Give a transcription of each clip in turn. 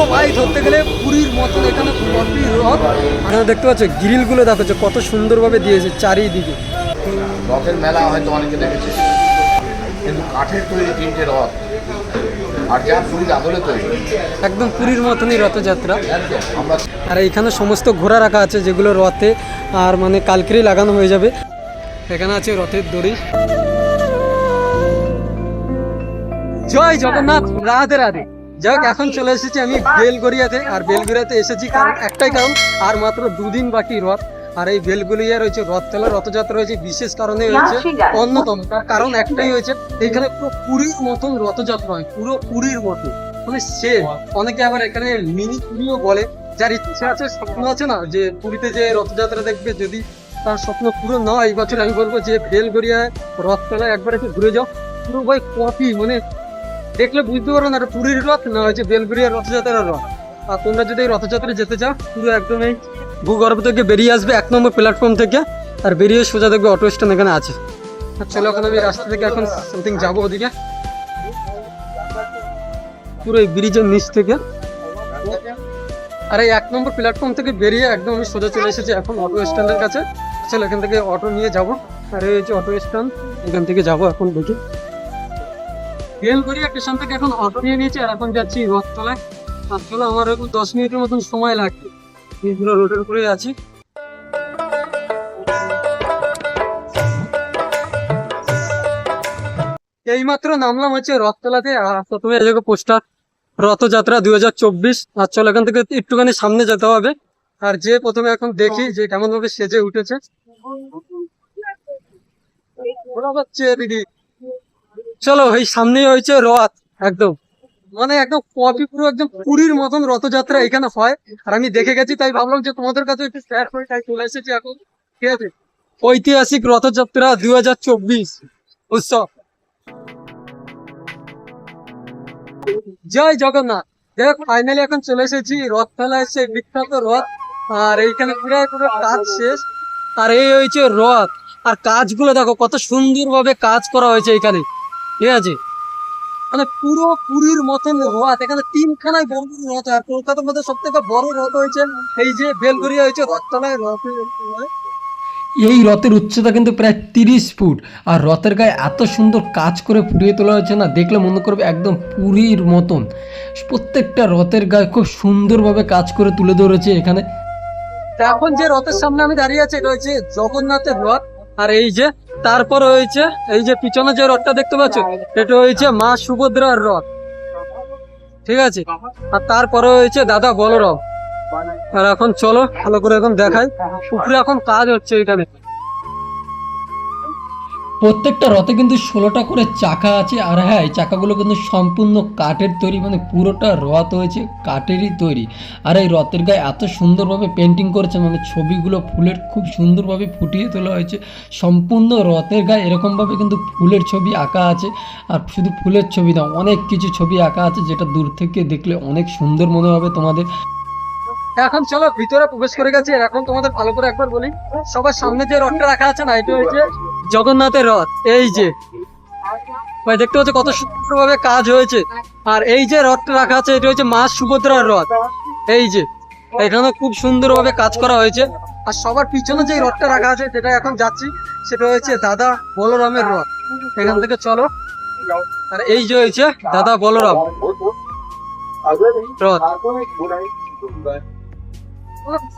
পুরো ভাই ধরতে গেলে পুরীর মতন এখানে কফি এখানে দেখতে পাচ্ছ গ্রিলগুলো দেখো যে কত সুন্দরভাবে দিয়েছে চারিদিকে। রথের মেলা হয়তো অনেকে দেখেছে। কিন্তু কাঠের তৈরি তিনটে রথ। আর যা পুরীর আদলে তৈরি। একদম পুরীর মতনই রথযাত্রা। আর এইখানে সমস্ত ঘোড়া রাখা আছে যেগুলো রথে আর মানে কালকেরই লাগানো হয়ে যাবে। এখানে আছে রথের দড়ি। জয় জগন্নাথ রাধে রাধে। যাই হোক এখন চলে এসেছি আমি বেলগড়িয়াতে আর বেলগড়িয়াতে এসেছি কারণ একটাই কারণ আর মাত্র দুদিন বাকি রথ আর এই বেলগুলিয়া রয়েছে রথ রথতলা রথযাত্রা রয়েছে বিশেষ কারণে হয়েছে অন্যতম তার কারণ একটাই হয়েছে এখানে পুরো পুরীর মতন রথযাত্রা হয় পুরো পুরীর মতো মানে সে অনেকে আবার এখানে মিনি পুরীও বলে যার ইচ্ছা আছে স্বপ্ন আছে না যে পুরীতে যে রথযাত্রা দেখবে যদি তার স্বপ্ন পুরো নয় এই বছর আমি বলব যে বেলগড়িয়ায় রথতলায় একবার একটু ঘুরে যাও পুরো ভাই কপি মানে দেখলে বুঝতে পারো না, এটা পুরীর রথ না হচ্ছে বেলগুড়িয়ার রথযাত্রার রথ? আর তোমরা যদি রথযাত্রা যেতে চাও, পুরো একদম এই ভূগর্ভ থেকে বেরিয়ে আসবে এক নম্বর প্ল্যাটফর্ম থেকে, আর বেরিয়ে সোজা দেখবে অটো স্ট্যান্ড এখানে আছে। চলো ওখানে আমি রাস্তা থেকে এখন সামথিং যাব ওদিকে। পুরো এই ব্রিজের নিচ থেকে। আর এই এক নম্বর প্ল্যাটফর্ম থেকে বেরিয়ে একদম আমি সোজা চলে এসেছি এখন অটো স্ট্যান্ডের কাছে। চলো এখান থেকে অটো নিয়ে যাব। আর এই হচ্ছে অটো স্ট্যান্ড এখান থেকে যাব এখন দেখি। বেলগড়িয়া স্টেশন থেকে এখন অটো নিয়ে নিয়েছি আর এখন যাচ্ছি রথতলায়। চলো আমার এখন দশ মিনিটের মতন সময় লাগবে। পুরো রোডের উপরে আছি। এইমাত্র নামলাম হচ্ছে রথতলাতে আর প্রথমে এই জায়গায় পোস্টার রথযাত্রা দুই হাজার চব্বিশ। আর চলো এখান থেকে একটুখানি সামনে যেতে হবে। আর যে প্রথমে এখন দেখি যে কেমন ভাবে সেজে উঠেছে। দিদি চলো, এই সামনেই হয়েছে রথ, একদম। মানে একদম কপি পুরো একদম পুরীর মতন রথযাত্রা এখানে হয়। আর আমি দেখে গেছি, তাই ভাবলাম যে তোমাদের কাছে একটু শেয়ার করে, তাই চলে এসেছি এখন। ঠিক আছে? ঐতিহাসিক রথযাত্রা দুই হাজার চব্বিশ উৎসব। জয় জগন্নাথ। দেখ ফাইনালি এখন চলে এসেছি। রথ ফেলা এসে বিখ্যাত রথ। আর এইখানে পুরো পুরো কাজ শেষ। আর এই হয়েছে রথ। আর কাজগুলো দেখো, কত সুন্দরভাবে কাজ করা হয়েছে এখানে। ঠিক আছে? মানে পুরো পুরীর মতন রথ এখানে তিনখানায় বড় রথ আর কলকাতার মধ্যে সব থেকে বড় রথ হয়েছে এই যে বেলগড়িয়া হয়েছে রথতলায় রথ এই রথের উচ্চতা কিন্তু প্রায় তিরিশ ফুট আর রথের গায়ে এত সুন্দর কাজ করে ফুটিয়ে তোলা হয়েছে না দেখলে মনে করবে একদম পুরীর মতন। প্রত্যেকটা রথের গায়ে খুব সুন্দরভাবে কাজ করে তুলে ধরেছে এখানে। এখন যে রথের সামনে আমি দাঁড়িয়ে আছি এটা হচ্ছে জগন্নাথের রথ। আর এই যে তারপর হয়েছে এই যে পিছনে যে রথটা দেখতে পাচ্ছ এটা হয়েছে মা সুভদ্রার রথ। ঠিক আছে? আর তারপরে হয়েছে দাদা বলরাম। আর এখন চলো ভালো করে এখন দেখাই। উপরে এখন কাজ হচ্ছে এখানে। প্রত্যেকটা রথে কিন্তু ষোলোটা করে চাকা আছে। আর হ্যাঁ এই চাকাগুলো কিন্তু সম্পূর্ণ কাঠের তৈরি মানে পুরোটা রথ হয়েছে কাঠেরই তৈরি। আর এই রথের গায়ে এত সুন্দরভাবে পেন্টিং করেছে মানে ছবিগুলো ফুলের খুব সুন্দরভাবে ফুটিয়ে তোলা হয়েছে। সম্পূর্ণ রথের গায়ে এরকমভাবে কিন্তু ফুলের ছবি আঁকা আছে। আর শুধু ফুলের ছবি না, অনেক কিছু ছবি আঁকা আছে যেটা দূর থেকে দেখলে অনেক সুন্দর মনে হবে তোমাদের। এখন চলো, ভিতরে প্রবেশ করে গেছে। এখন তোমাদের ভালো করে একবার বলি, সবার সামনে যে রথটা রাখা আছে না, এটা হচ্ছে জগন্নাথের রথ, এই যে। ভাই, দেখতে পাচ্ছ কত সুন্দরভাবে কাজ হয়েছে। আর এই যে রথটা রাখা আছে, এটা হচ্ছে মা সুভদ্রার রথ। এই যে এখানে খুব সুন্দরভাবে কাজ করা হয়েছে। আর সবার পিছনে যে রথটা রাখা আছে, যেটা এখন যাচ্ছি, সেটা হচ্ছে দাদা বলরামের রথ। এখান থেকে চলো। আর এই যে হয়েছে দাদা বলরাম। রথ।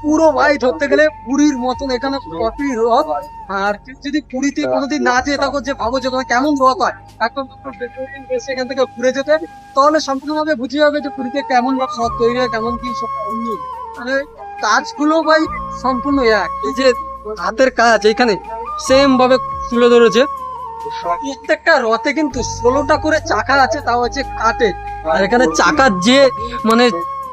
পুরো ভাই ধরতে গেলে পুরীর মতন এখানে কপি রথ আর যদি পুরীতে কোনোদিন না যেয়ে থাকো, যে ভাবো যে কেমন রথ হয়, একদম এখান থেকে ঘুরে যেতে, তাহলে সম্পূর্ণভাবে বুঝে যাবে যে পুরীতে কেমন রথ তৈরি হয়, কেমন কি সব। মানে কাজগুলো ভাই সম্পূর্ণ এক। এই যে হাতের কাজ এখানে সেম ভাবে তুলে ধরেছে। প্রত্যেকটা রথে কিন্তু ষোলোটা করে চাকা আছে, তাও হচ্ছে কাঠের আর এখানে চাকার যে মানে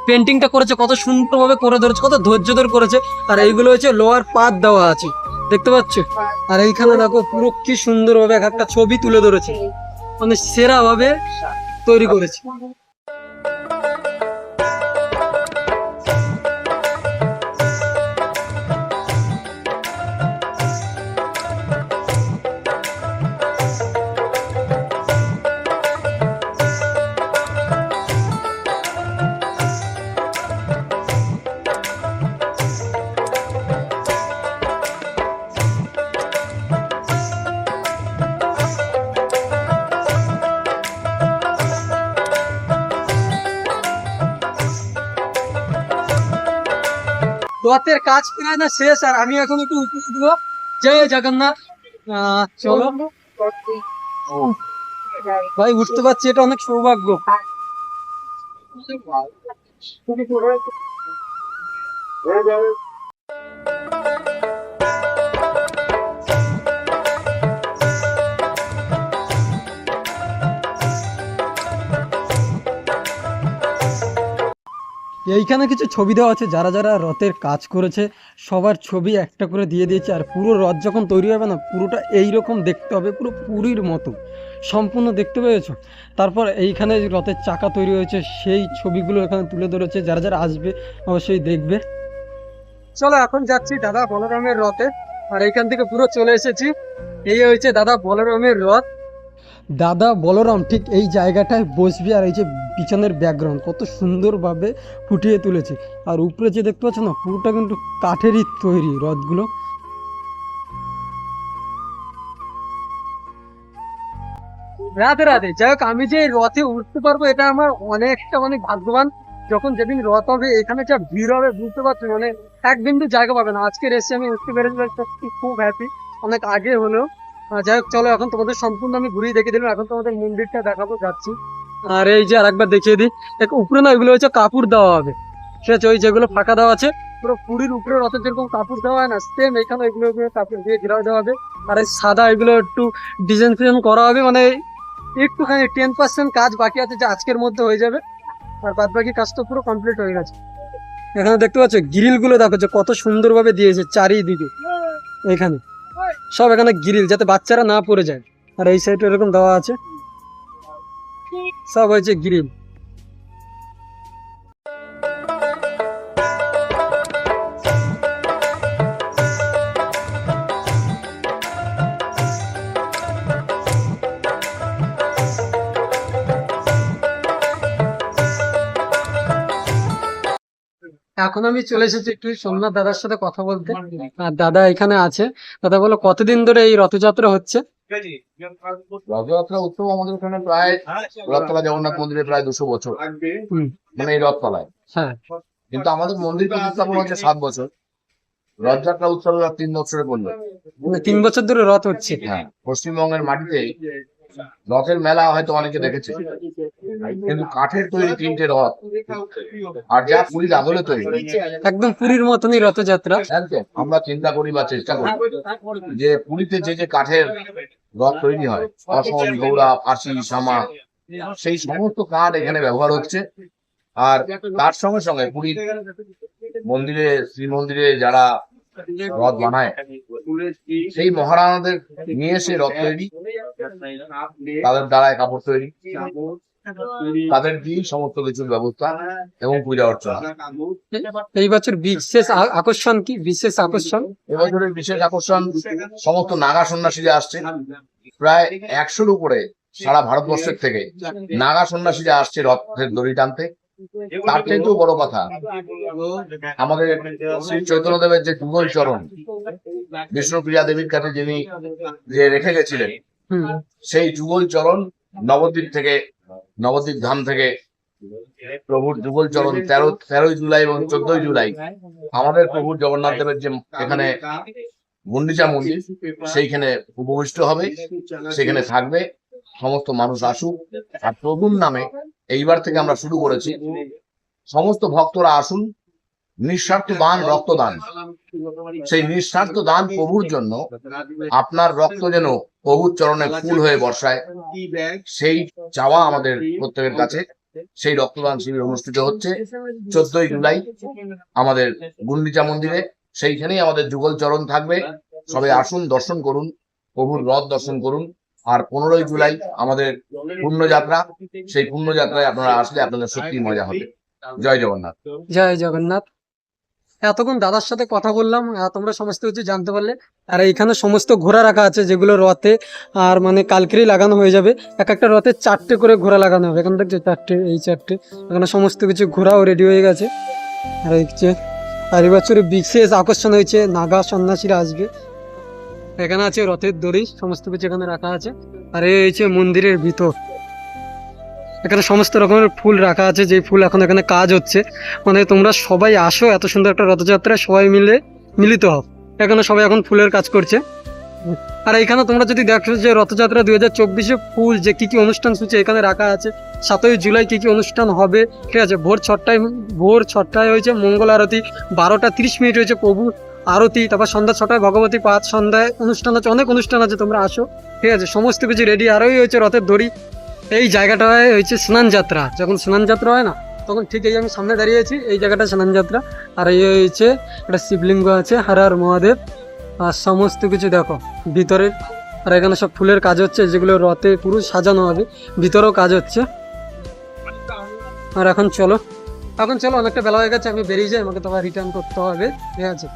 পেন্টিংটা করেছে, কত সুন্দরভাবে করে ধরেছে, কত ধৈর্য ধরে করেছে। আর এইগুলো হচ্ছে লোয়ার পাত দেওয়া আছে, দেখতে পাচ্ছ? আর এইখানে দেখো পুরো কি সুন্দরভাবে এক একটা ছবি তুলে ধরেছে। মানে সেরাভাবে তৈরি করেছে। রথের কাজ প্রায় না শেষ, আর আমি এখন একটু উপস্থিত দেবো জয় জগন্নাথ। চলো। ভাই উঠতে পারছি, এটা অনেক সৌভাগ্য। এইখানে কিছু ছবি দেওয়া আছে, যারা যারা রথের কাজ করেছে, সবার ছবি একটা করে দিয়ে দিয়েছে, আর পুরো রথ যখন তৈরি হবে না, পুরোটা এই রকম দেখতে হবে, পুরো পুরীর মতো। সম্পূর্ণ দেখতে পেয়েছ? তারপর এইখানে রথের চাকা তৈরি হয়েছে, সেই ছবিগুলো এখানে তুলে ধরেছে, যারা যারা আসবে অবশ্যই দেখবে। চলো এখন যাচ্ছি দাদা বলরামের রথে, আর এইখান থেকে পুরো চলে এসেছি। এই হয়েছে দাদা বলরামের রথ। দাদা বলরাম ঠিক এই জায়গাটায় বসবি আর এই যে পিছনের ব্যাকগ্রাউন্ড কত সুন্দরভাবে ফুটিয়ে তুলেছে। আর উপরে যে দেখতে পাচ্ছ না, পুরোটা কিন্তু কাঠেরই তৈরি রথগুলো। রাধে রাধে। যাই হোক, আমি যে রথে উঠতে পারব, এটা আমার অনেকটা অনেক ভাগ্যবান। যখন যেদিন রথ হবে, এখানে যা ভিড় হবে, বুঝতে পারছ মানে এক বিন্দু জায়গা পাবে না। আজকে এসে আমি উঠতে পেরেছি খুব হ্যাপি অনেক আগে হলেও। যাই হোক, চলো, এখন তোমাদের সম্পূর্ণ আমি ঘুরিয়ে দেখিয়ে দিলাম। এখন তোমাদের মন্দিরটা দেখাবো, যাচ্ছি। আর এই যে আরেকবার দেখিয়ে দিই। এক উপরে না এগুলো হচ্ছে কাপড় দেওয়া হবে। ঠিক আছে, ওই যেগুলো ফাঁকা দেওয়া আছে, পুরো পুরীর উপরে রথের যেরকম কাপড় দেওয়া হয় না সেম এখানে এগুলো কাপড় দিয়ে ঘেরাও দেওয়া হবে। আর এই সাদা এগুলো একটু ডিজাইন ফিজাইন করা হবে মানে একটুখানি টেন পার্সেন্ট কাজ বাকি আছে যে আজকের মধ্যে হয়ে যাবে। আর বাদ বাকি কাজটা পুরো কমপ্লিট হয়ে গেছে। এখানে দেখতে পাচ্ছ গ্রিলগুলো দেখো যে কত সুন্দরভাবে দিয়েছে চারিদিকে। এখানে সব এখানে গ্রিল যাতে বাচ্চারা না পড়ে যায়। আর এই সাইডে এরকম দেওয়া আছে। সব হয়েছে গ্রিল এখন আমি চলে এসেছি একটু সোমনাথ দাদার সাথে কথা বলতে। আর দাদা এখানে আছে। দাদা বলো কতদিন ধরে এই রথযাত্রা হচ্ছে? রথযাত্রা উৎসব আমাদের এখানে প্রায় রথতলা জগন্নাথ মন্দিরে প্রায় দুশো বছর। মানে এই রথতলায়। হ্যাঁ। কিন্তু আমাদের মন্দির প্রতিস্থাপন হচ্ছে সাত বছর। রথযাত্রা উৎসব তিন বছরে পড়ল মানে তিন বছর ধরে রথ হচ্ছে। হ্যাঁ পশ্চিমবঙ্গের মাটিতে রথের মেলা হয়তো অনেকে দেখেছে। কিন্তু কাঠের তৈরি তিনটে রথ। আর যা পুরীর আদলে তৈরি। একদম পুরীর মতনই রথযাত্রা। একদম আমরা চিন্তা করি বা চেষ্টা করি যে পুরীতে যে যে কাঠের রথ তৈরি হয় অসম গৌড়া ফাঁসি সামা সেই সমস্ত কাঠ এখানে ব্যবহার হচ্ছে। আর তার সঙ্গে সঙ্গে পুরীর মন্দিরে শ্রীমন্দিরে যারা রথ বানায় সেই মহারানাদের নিয়ে এসে রথ তৈরি তাদের দ্বারায় কাপড় তৈরি তাদের দিয়ে সমস্ত কিছুর ব্যবস্থা এবং পূজা অর্চনা। এই বছর বিশেষ আকর্ষণ কি? বিশেষ আকর্ষণ? এবছরের বিশেষ আকর্ষণ সমস্ত নাগা সন্ন্যাসীরা আসছে। প্রায় একশোর উপরে সারা ভারতবর্ষের থেকে নাগা সন্ন্যাসী সন্ন্যাসীরা আসছে রথের দড়ি টানতে। তার থেকেও বড় কথা। আমাদের শ্রী চৈতন্যদেবের যে যুগল চরণ বিষ্ণুপ্রিয়া দেবীর কাছে যিনি যে রেখে গেছিলেন সেই যুগল চরণ নবদ্বীপ থেকে নবদ্বীপ ধাম থেকে প্রভুর যুগল চরণ তেরো তেরোই জুলাই এবং চোদ্দই জুলাই। আমাদের প্রভুর জগন্নাথ দেবের যে এখানে গুন্ডিচা মন্দির সেইখানে উপবিষ্ট হবে সেখানে থাকবে সমস্ত মানুষ আসুক। আর প্রভুর নামে এইবার থেকে আমরা শুরু করেছি। সমস্ত ভক্তরা আসুন, নিঃস্বার্থ দান, রক্তদান। সেই নিঃস্বার্থ দান প্রভুর জন্য আপনার রক্ত যেন প্রভুর চরণে ফুল হয়ে বর্ষায়, সেই চাওয়া আমাদের প্রত্যেকের কাছে, সেই রক্তদান শিবির অনুষ্ঠিত হচ্ছে চোদ্দই জুলাই আমাদের গুন্ডিচা মন্দিরে। সেইখানেই আমাদের যুগল চরণ থাকবে। সবাই আসুন, দর্শন করুন, প্রভুর রথ দর্শন করুন। আর পনেরোই জুলাই আমাদের পুণ্যযাত্রা সেই পুণ্যযাত্রায় আপনারা আসলে আপনাদের সত্যি মজা হবে। জয় জগন্নাথ। জয় জগন্নাথ। এতক্ষণ দাদার সাথে কথা বললাম তোমরা সমস্ত কিছু জানতে পারলে। আর এইখানে সমস্ত ঘোড়া রাখা আছে যেগুলো রথে আর মানে কালকেরই লাগানো হয়ে যাবে। এক একটা রথে চারটে করে ঘোড়া লাগানো হবে। এখানে দেখছ চারটে এই চারটে। এখানে সমস্ত কিছু ঘোড়াও রেডি হয়ে গেছে। আর এই যে আর এবছরে বিশেষ আকর্ষণ হয়েছে নাগা সন্ন্যাসীরা আসবে এখানে আছে রথের দড়ি, সমস্ত কিছু এখানে রাখা আছে। আর এই হচ্ছে মন্দিরের ভিতর। এখানে সমস্ত রকমের ফুল রাখা আছে, যে ফুল এখন এখানে কাজ হচ্ছে। মানে তোমরা সবাই আসো, এত সুন্দর একটা রথযাত্রায় সবাই মিলে মিলিত হও। এখানে সবাই এখন ফুলের কাজ করছে। আর এখানে তোমরা যদি দেখো যে রথযাত্রা দুই হাজার চব্বিশে ফুল যে কি কি অনুষ্ঠান সূচি এখানে রাখা আছে, সাতই জুলাই কি কি অনুষ্ঠান হবে, ঠিক আছে? ভোর ছটায় ভোর ছটায় হয়েছে মঙ্গল আরতি, বারোটা তিরিশ মিনিট হয়েছে প্রভু আরতি, তারপর সন্ধ্যা ছটায় ভগবতী পাঁচ সন্ধ্যায় অনুষ্ঠান আছে অনেক অনুষ্ঠান আছে, তোমরা আসো। ঠিক আছে, সমস্ত কিছু রেডি আরোই হয়েছে রথের দড়ি। এই জায়গাটায় হয়েছে স্নান যাত্রা। যখন স্নান যাত্রা হয় না, তখন ঠিক এই আমি সামনে দাঁড়িয়েছি এই জায়গাটা স্নান যাত্রা। আর এই হয়েছে, একটা শিবলিঙ্গ আছে, হার হর মহাদেব। আর সমস্ত কিছু দেখো ভিতরের আর এখানে সব ফুলের কাজ হচ্ছে, যেগুলো রথে পুরো সাজানো হবে, ভিতরেও কাজ হচ্ছে। আর এখন চলো এখন চলো, অনেকটা বেলা হয়ে গেছে, আমি বেরিয়ে যাই, আমাকে তোমার রিটার্ন করতে হবে। ঠিক আছে।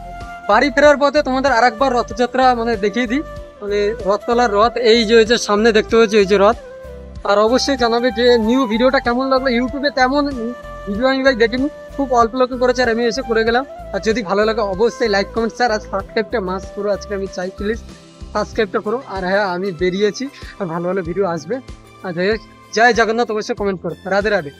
বাড়ি ফেরার পথে তোমাদের আর একবার রথযাত্রা মানে দেখিয়ে দিই। মানে রথতলার রথ, এই যে ওই যে সামনে দেখতে হয়েছে এই যে রথ। আর অবশ্যই জানাবে যে নিউ ভিডিওটা কেমন লাগল। ইউটিউবে তেমন ভিডিও আমি ভাই দেখিনি। খুব অল্প লোকে করেছে আর আমি এসে করে গেলাম। আর যদি ভালো লাগে, অবশ্যই লাইক কমেন্ট স্যার আর সাবস্ক্রাইবটা মাস করো। আজকে আমি চাই প্লিজ সাবস্ক্রাইবটা করো। আর হ্যাঁ আমি বেরিয়েছি। আর ভালো ভালো ভিডিও আসবে। আর যাই জয় জগন্নাথ, অবশ্যই কমেন্ট করো। রাধে রাধে।